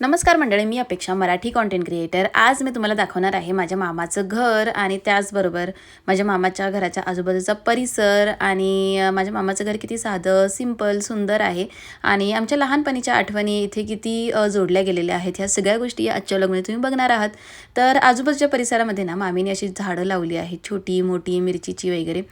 नमस्कार मंडळी मी अपेक्षा मराठी कॉन्टेंट क्रिएटर आज मी तुम्हाला दाखवणार आहे माझ्या मामाचं घर आणि त्याचबरोबर माझ्या मामाच्या घराच्या आजूबाजूचा परिसर आणि माझ्या मामाचं घर किती साधं सिंपल सुंदर आहे आणि आमच्या लहानपणीच्या आठवणी इथे किती जोडल्या गेलेल्या आहेत. ह्या सगळ्या गोष्टी आजच्या लग्न तुम्ही बघणार आहात. तर आजूबाजूच्या परिसरामध्ये ना मामीने अशी झाडं लावली आहेत. छोटी मोठी मिरचीची वगैरे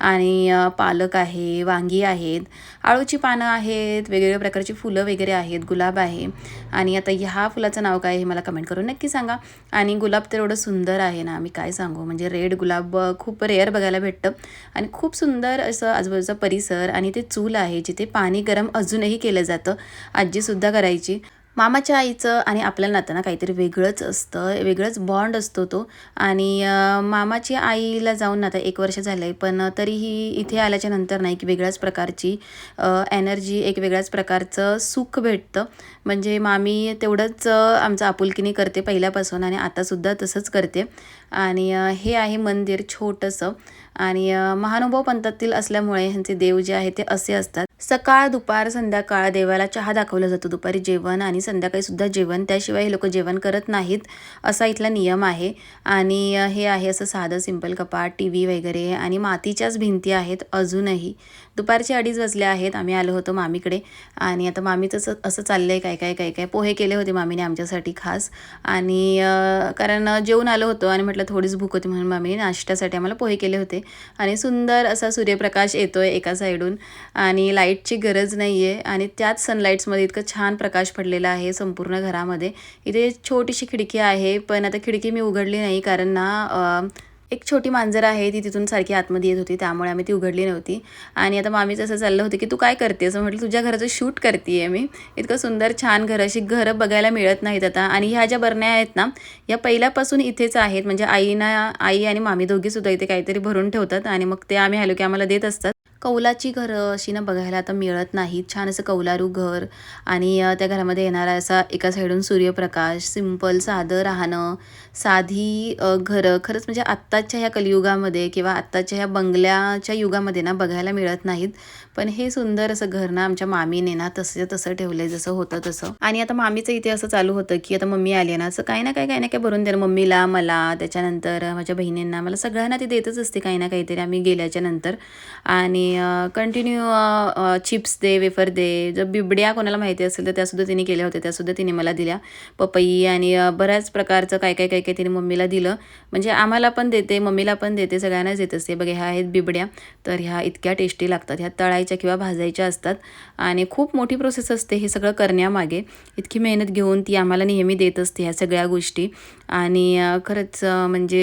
आणि पालक आहे वांगी आहेत आळूची पानं आहेत वेगवेगळ्या प्रकारची फुलं वगैरे आहेत गुलाब आहे आणि आता ह्या फुलाचं नाव काय हे मला कमेंट करून नक्की सांगा. आणि गुलाब तर एवढं सुंदर आहे ना मी काय सांगू? म्हणजे रेड गुलाब खूप रेअर बघायला भेटतं. आणि खूप सुंदर असं आजूबाजूचा परिसर आणि ते चूल आहे जिथे पाणी गरम अजूनही केलं जातं. आजीसुद्धा करायची. मामाच्या आईचं आणि आपल्या नातं काहीतरी वेगळंच असतं वेगळंच बॉन्ड असतो तो. आणि मामाची आईला जाऊन आता एक वर्ष झालं आहे पण तरीही इथे आल्याच्यानंतर ना एक वेगळ्याच प्रकारची एनर्जी एक वेगळ्याच प्रकारचं सुख भेटतं. म्हणजे मामी तेवढंच आमचं आपुलकीने करते पहिल्यापासून आणि आतासुद्धा तसंच करते. आणि हे आहे मंदिर छोटंसं. आणि महानुभव महानुभाव पंथातील असल्यामुळे ह्यांचे देव जे आहे ते असे असतात. सकाळ दुपार संध्याकाळ देवाला चहा दाखवला जातो. दुपारी जेवण आणि संध्याकाळी सुद्धा जेवण. त्याशिवाय हे लोक जेवण करत नाहीत असा इथला नियम आहे. आणि हे आहे असं साधं सिंपल कपाट टी व्ही वगैरे आणि मातीच्याच भिंती आहेत अजूनही. दुपारचे अडीच वाजले आहेत. आम्ही आलो होतो मामीकडे. आणि आता मामीचं असं असं चाललं आहे काय काय काय काय पोहे केले होते मामीने आमच्यासाठी खास. आणि कारण जेवून आलो होतो आणि म्हटलं थोडीच भूक होती म्हणून मामीने नाश्त्यासाठी आम्हाला पोहे केले होते. आणि सुंदर असा सूर्यप्रकाश येतो आहे एका साईडून. आणि लाईटची गरज नाही आहे आणि त्याच सनलाईट्समध्ये इतकं छान प्रकाश पडलेला आहे संपूर्ण घरामध्ये. इथे छोटीशी खिडकी आहे पण आता खिडकी मी उघडली नाही कारण ना एक छोटी मांजर आहे ती तिथून सारखी आतमध्ये येत होती त्यामुळे आम्ही ती उघडली नव्हती. आणि आता मामीचं असं चाललं होतं की तू काय करते असं म्हटलं तुझ्या घराचं शूट करते आहे मी. इतकं सुंदर छान घर अशी घरं बघायला मिळत नाहीत आता. आणि ह्या ज्या बरण्या आहेत ना या पहिल्यापासून इथेच आहेत. म्हणजे आईना आई आणि मामी दोघीसुद्धा इथे काहीतरी भरून ठेवतात आणि मग ते आम्ही आलो की आम्हाला देत असतात. कौलाची घरं अशी ना बघायला आता मिळत नाहीत. छान असं कौलारू घर आणि त्या घरामध्ये येणारा असा एका साईडून सूर्यप्रकाश सिंपल साधं राहणं साधी घरं खरंच म्हणजे आत्ताच्या ह्या कलियुगामध्ये किंवा आत्ताच्या ह्या बंगल्याच्या युगामध्ये ना बघायला मिळत नाहीत. पण हे सुंदर असं घर ना आमच्या मामीने ना तसं तसं ठेवलंय जसं होतं तसं. आणि आता मामीचं इथे असं चालू होतं की आता मम्मी आली आहे ना असं काही ना काही काही ना काही भरून देणं. मम्मीला मला त्याच्यानंतर माझ्या बहिणींना मला सगळ्यांना ती देतच असते काही ना काहीतरी आम्ही गेल्याच्यानंतर. आणि कंटिन्यू चिप्स दे वेफर दे. जर बिबड्या कोणाला माहिती असेल तर त्यासुद्धा तिने केल्या होत्या. त्यासुद्धा तिने मला दिल्या. पपई आणि बऱ्याच प्रकारचं काय काय काय काय तिने मम्मीला दिलं. म्हणजे आम्हाला पण देते मम्मीला पण देते सगळ्यांनाच देत असते. बघा ह्या आहेत बिबड्या. तर ह्या इतक्या टेस्टी लागतात. ह्या तळायच्या किंवा भाजायच्या असतात. आणि खूप मोठी प्रोसेस असते हे सगळं करण्यामागे. इतकी मेहनत घेऊन ती आम्हाला नेहमी देत असते ह्या सगळ्या गोष्टी. आणि खरंच म्हणजे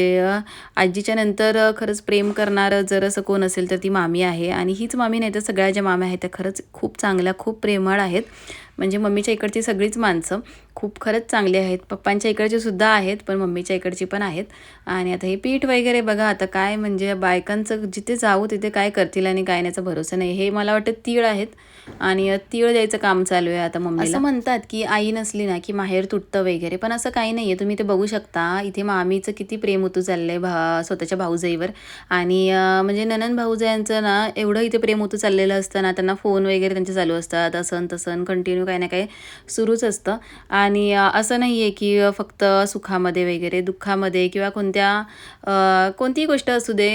आजीच्या नंतर खरंच प्रेम करणारं जर असं कोण असेल तर ती मामी आहे. आणि हीच मामी नाही तर सगळ्या ज्या माम्या आहेत त्या खरंच खूप चांगल्या खूप प्रेमळ आहेत. म्हणजे मम्मीच्या इकडची सगळीच माणसं खूप खरंच चांगली आहेत. पप्पांच्या इकडची सुद्धा आहेत पण मम्मीच्या इकडची पण आहेत. आणि आता हे पीठ वगैरे बघा आता काय म्हणजे बायकांचं जिथे जाऊ तिथे काय करतील आणि काय नाहीचा भरोसा नाही. हे मला वाटतं तीळ आहेत आणि तीळ द्यायचं काम चालू आहे आता मम्मी असं म्हणतात की आई नसली ना की माहेर तुटतं वगैरे पण असं काही नाही आहे तुम्ही ते बघू शकता. इथे मामीचं किती प्रेम होतं चाललंय भा स्वतःच्या भाऊजाईवर. आणि म्हणजे ननन भाऊजायांचं ना एवढं इथे प्रेम होतं चाललेलं असतं ना त्यांना फोन वगैरे त्यांचे चालू असतात असं तसं कंटिन्यू काही ना काही सुरूच असतं. आणि असं नाही आहे की फक्त सुखामध्ये वगैरे दुःखामध्ये किंवा कोणत्या कोणतीही गोष्ट असू दे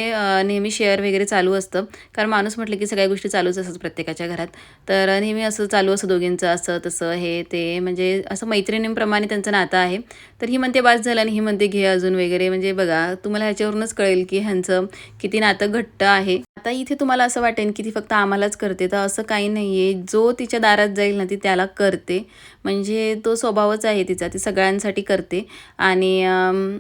नेहमी शेअर वगैरे चालू असतं. कारण माणूस म्हटलं की सगळ्या गोष्टी चालूच असतात प्रत्येकाच्या घरात. तर नेहमी असं चालू असं दोघींचं असं तसं हे ते. म्हणजे असं मैत्रिणींप्रमाणे त्यांचं नातं आहे. तर ही म्हणते बाद झालं आणि ही म्हणते घे अजून वगैरे. म्हणजे बघा तुम्हाला ह्याच्यावरूनच कळेल की ह्यांचं किती नातं घट्ट आहे. आता इथे तुम्हाला असं वाटेल की ती फक्त आम्हालाच करते. तर असं काही नाही आहे जो तिच्या दारात जाईल ना ती त्याला करते. म्हणजे तो स्वभावच आहे तिचा ती सगळ्यांसाठी करते. आणि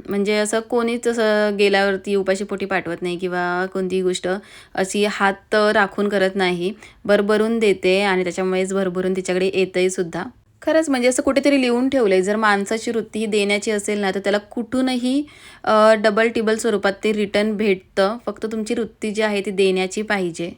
म्हणजे असं कोणीच असं गेल्यावरती उपाशीपोटी पाठवत नाही किंवा कोणतीही गोष्ट अशी हात राखून करत नाही. भरभरून देते आणि त्याच्यामुळेच भरभरून तिच्याकडे येतंही सुद्धा. खरंच म्हणजे असं कुठेतरी लिहून ठेवलं आहे जर माणसाची वृत्ती ही देण्याची असेल ना तर त्याला कुठूनही डबल टिबल स्वरूपात ते रिटर्न भेटतं. फक्त तुमची वृत्ती जी आहे ती देण्याची पाहिजे.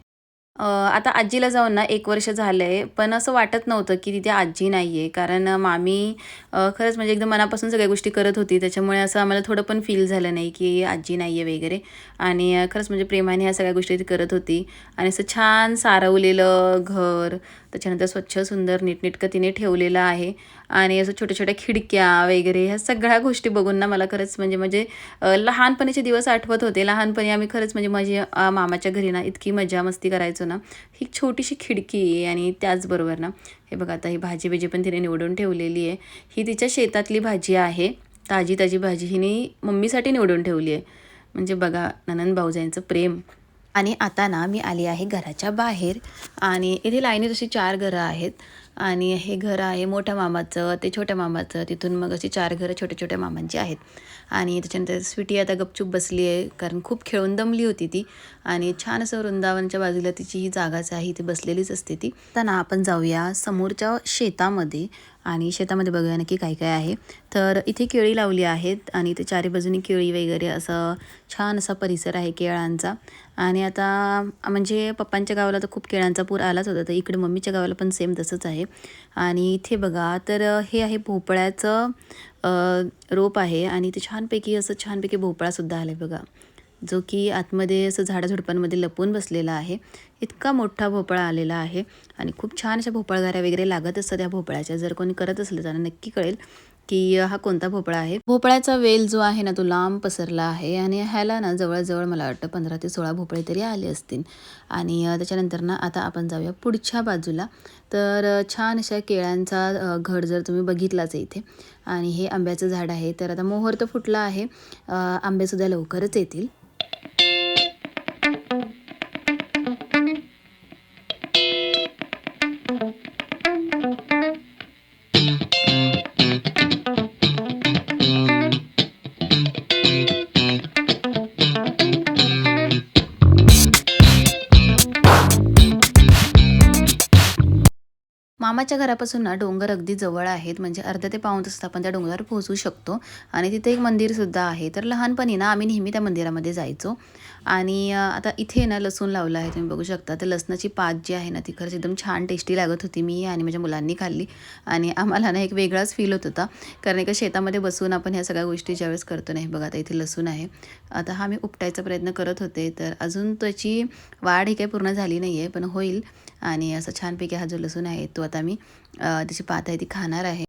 आता आजीला जाऊन ना एक वर्ष झालं आहे पण असं वाटत नव्हतं की तिथे आजी नाही आहे कारण मामी खरंच म्हणजे एकदम मनापासून सगळ्या गोष्टी करत होती. त्याच्यामुळे असं आम्हाला थोडं पण फील झालं नाही की आजी नाही आहे वगैरे. आणि खरंच म्हणजे प्रेमाने ह्या सगळ्या गोष्टी ती करत होती. आणि असं छान सारवलेलं घर त्याच्यानंतर स्वच्छ सुंदर नीटनेटकं तिने ठेवलेलं आहे. आणि असं छोट्या छोट्या खिडक्या वगैरे ह्या सगळ्या गोष्टी बघून ना मला खरंच म्हणजे म्हणजे लहानपणीचे दिवस आठवत होते. लहानपणी आम्ही खरंच म्हणजे माझी मामाच्या घरी ना इतकी मजा मस्ती करायचो ना. ही छोटीशी खिडकी आहे आणि त्याचबरोबर ना हे बघा आता ही भाजी बिजी पण तिने निवडून ठेवलेली आहे. ही तिच्या शेतातली भाजी आहे. ताजी ताजी भाजी हिने मम्मीसाठी निवडून ठेवली आहे. म्हणजे बघा ननंद भाऊजाईंचं प्रेम. आणि आता ना मी आली आहे घराच्या बाहेर आणि इथे लाईनी जशी चार घरं आहेत. आणि हे घर आहे मोठ्या मामाचं ते छोट्या मामाचं. तिथून मग अशी चार घरं छोट्या छोट्या मामांची आहेत. आणि त्याच्यानंतर स्वीटी आता गपचूप बसली आहे कारण खूप खेळून दमली होती ती. आणि छान असं वृंदावनच्या बाजूला तिची ही जागाच आहे ती बसलेलीच असते ती. त्यांना ना आपण जाऊया समोरच्या शेतामध्ये. आणि शेतामध्ये बघूया नक्की काय काय आहे. तर इथे केळी लावली आहेत आणि इथे चारी बाजूनी केळी वगैरे असं छान असा परिसर आहे केळांचा. आणि आता म्हणजे पप्पांच्या गावाला तर खूप केळांचा पूर आलाच होता तर इकडे मम्मीच्या गावाला पण सेम तसंच आहे. आणि इथे बघा तर हे आहे भोपळ्याचं रोप आहे आणि ते छानपैकी असं छानपैकी भोपळासुद्धा आला आहे बघा. जो की आतमध्ये असं झाडाझुडपांमध्ये लपून बसलेला आहे. इतका मोठा भोपळा आलेला आहे आणि खूप छान अशा भोपळगाऱ्या वगैरे लागत असतात त्या भोपळ्याच्या. जर कोणी करत असलं त्यांना नक्की कळेल. की हा कोणता भोपळा आहे? भोपळ्याचा वेल जो आहे ना तो लांब पसरला आहे आणि ह्याला ना जवळजवळ मला वाटतं पंधरा ते सोळा भोपळे तरी आले असतील. आणि त्याच्यानंतर ना आता आपण जाऊया पुढच्या बाजूला. तर छान अशा केळ्यांचा घर घड जर तुम्ही बघितलाच आहे इथे. आणि हे आंब्याचं झाड आहे. तर आता मोहर तर फुटला आहे. आंबेसुद्धा लवकरच येतील. मामाच्या घरापासून ना डोंगर अगदी जवळ आहेत. म्हणजे अर्धा ते पाऊण तासात आपण त्या डोंगरावर पोहोचू शकतो. आणि तिथे एक मंदिरसुद्धा आहे. तर लहानपणी ना आम्ही नेहमी त्या मंदिरामध्ये जायचो. आणि आता इथे ना लसूण लावलं आहे तुम्ही बघू शकता. तर लसणाची पात जी आहे ना ती खरंच एकदम छान टेस्टी लागत होती मी आणि माझ्या मुलांनी खाल्ली. आणि आम्हाला ना एक वेगळाच फील होत होता. कारण एका शेतामध्ये बसून आपण ह्या सगळ्या गोष्टी ज्यावेळेस करतो नाही बघा आता इथे लसूण आहे. आता हा मी उपटायचा प्रयत्न करत होते तर अजून त्याची वाढ ही काही पूर्ण झाली नाही आहे पण होईल. आणि असं छानपैकी हा जो लसूण आहे तो आता मी त्याची पात आहे ती खाणार आहे.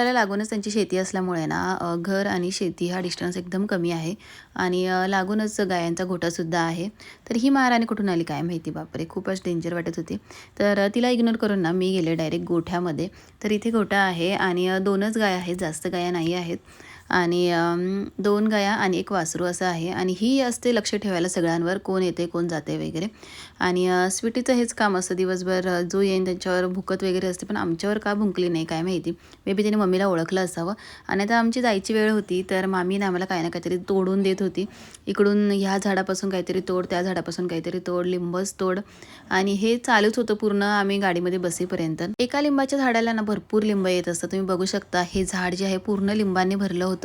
घराला लागूनच त्यांची शेती असल्यामुळे ना घर आणि शेती हा डिस्टन्स एकदम कमी आहे. आणि लागूनच गायांचा घोटासुद्धा आहे. तर ही महाराणी कुठून आली काय माहिती बापरे खूपच डेंजर वाटत होती. तर तिला इग्नोर करून ना मी गेले डायरेक्ट गोठ्यामध्ये. तर इथे गोठा आहे आणि दोनच गाय आहेत जास्त गाया नाही आहेत. आणि दोन गाया आणि एक वासरू असं आहे. आणि ही असते लक्ष ठेवायला सगळ्यांवर कोण येते कोण जाते वगैरे. आणि स्वीटीचं हेच काम असतं दिवसभर जो येईन त्यांच्यावर भुकत वगैरे असते पण आमच्यावर का भुंकली नाही काय माहिती. मे बी त्याने मम्मीला ओळखलं असावं. आणि आता आमची जायची वेळ होती तर मामीने आम्हाला काही ना काहीतरी तोडून देत होती. इकडून ह्या झाडापासून काहीतरी तोड त्या झाडापासून काहीतरी तोड लिंबच तोड. आणि हे चालूच होतं पूर्ण आम्ही गाडीमध्ये बसेपर्यंत. एका लिंबाच्या झाडाला ना भरपूर लिंब येत असतं तुम्ही बघू शकता हे झाड जे आहे पूर्ण लिंबाने भरलं होतं.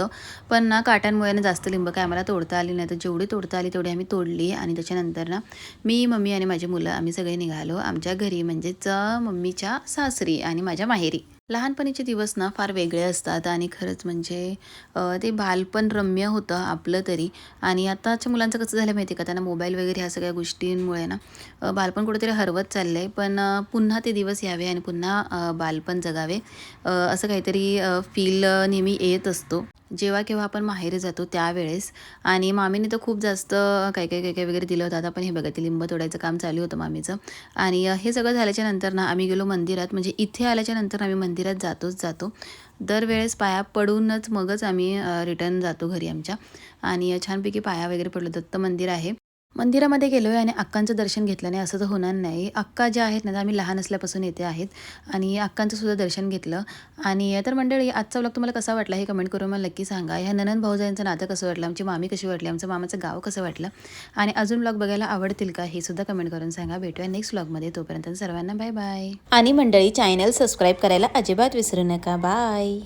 पण ना काट्यांमुळे ना जास्त लिंब काय आम्हाला तोडता आली नाही. तर जेवढी तोडता आली तेवढी आम्ही तोडली. आणि त्याच्यानंतर ना मी मम्मी आणि माझी मुलं आम्ही सगळे निघालो. आमच्या घरी म्हणजेच मम्मीच्या सासरी आणि माझ्या माहेरी. लहानपणीचे दिवस ना फार वेगळे असतात. आणि खरंच म्हणजे ते बालपण रम्य होतं आपलं तरी. आणि आताच्या मुलांचं कसं झालं माहिती आहे का? त्यांना मोबाईल वगैरे ह्या सगळ्या गोष्टींमुळे ना बालपण कुठेतरी हरवत चाललं आहे पण पुन्हा ते दिवस यावे आणि पुन्हा बालपण जगावे असं काहीतरी फील नेहमी येत असतो. जेव्हा केव्हा आपण माहेरी जातो त्यावेळेस. आणि मामीने तर खूप जास्त काय काय काय काय वगैरे दिलं होतं. आता पण हे बघा ते लिंब तोडायचं काम चालू होतं मामीचं. आणि हे सगळं झाल्याच्यानंतर ना आम्ही गेलो मंदिरात. म्हणजे इथे आल्याच्यानंतर आम्ही मंदिरात जातोच जातो. दरवेळेस पाया पडूनच मगच आम्ही रिटर्न जातो घरी आमच्या. आणि छानपैकी पाया वगैरे पडलो. दत्त मंदिर आहे. मंदिरामध्ये गेलो आहे आणि अक्कांचं दर्शन घेतलं नाही असं तर होणार नाही. अक्का ज्या आहेत ना आम्ही लहान असल्यापासून येते आहेत. आणि अक्कांचं सुद्धा दर्शन घेतलं. आणि तर मंडळी आजचा व्लॉग तुम्हाला कसा वाटला हे कमेंट करून मला नक्की सांगा. ह्या ननन भाऊजांचं नातं कसं वाटलं? आमची मामी कशी वाटली? आमचं मामाचं गाव कसं वाटलं? आणि अजून ब्लॉग बघायला आवडतील का हे सुद्धा कमेंट करून सांगा. भेटूया नेक्स्ट ब्लॉगमध्ये तोपर्यंत सर्वांना बाय बाय आणि मंडळी चॅनल सबस्क्राईब करायला अजिबात विसरू नका. बाय